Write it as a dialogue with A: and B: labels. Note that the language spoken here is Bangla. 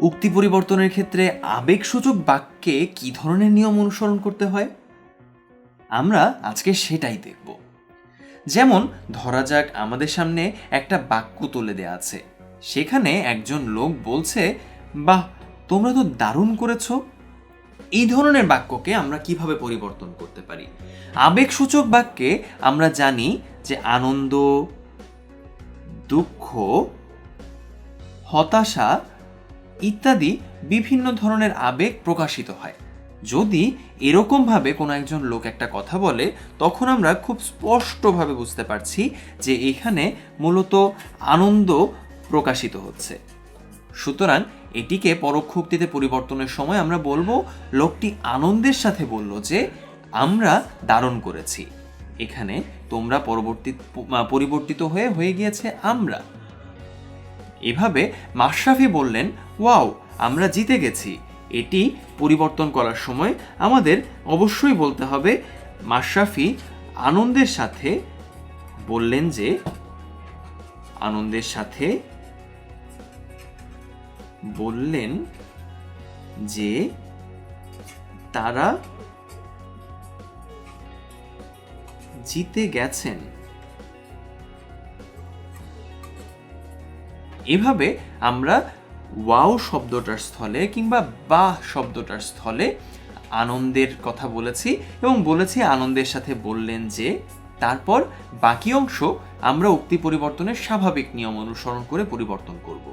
A: উক্তি পরিবর্তনের ক্ষেত্রে আবেগসূচক বাক্যে কি ধরনের নিয়ম অনুসরণ করতে হয়? আমরা আজকে সেটাই দেখব। যেমন, ধরা যাক আমাদের সামনে একটা বাক্য তুলে দেয়া আছে। সেখানে একজন লোক বলছে, বাহ, তোমরা তো দারুণ করেছ। এই ধরনের বাক্যকে আমরা কীভাবে পরিবর্তন করতে পারি? আবেগসূচক বাক্যে আমরা জানি যে আনন্দ, দুঃখ, হতাশা ইত্যাদি বিভিন্ন ধরনের আবেগ প্রকাশিত হয়। যদি এরকমভাবে কোনো একজন লোক একটা কথা বলে, তখন আমরা খুব স্পষ্টভাবে বুঝতে পারছি যে এখানে মূলত আনন্দ প্রকাশিত হচ্ছে। সুতরাং এটিকে পরোক্ষ উক্তিতে পরিবর্তনের সময় আমরা বলব, লোকটি আনন্দের সাথে বলল যে, আমরা দারুণ করেছি। এখানে তোমরা পরবর্তী, পরিবর্তিত হয়ে হয়ে গিয়েছে আমরা। এভাবে মাশরাফি বললেন, ওয়াও, আমরা জিতে গেছি। এটি পরিবর্তন করার সময় আমাদের অবশ্যই বলতে হবে, মাশরাফি আনন্দের সাথে বললেন যে, আনন্দের সাথে বললেন যে, তারা জিতে গেছেন। এভাবে আমরা ওয়াও শব্দটার স্থলে কিংবা বাহ শব্দটার স্থলে আনন্দের কথা বলেছি এবং বলেছি আনন্দের সাথে বললেন যে তারপর বাকি অংশ আমরা উক্তি পরিবর্তনের স্বাভাবিক নিয়ম অনুসরণ করে পরিবর্তন করব।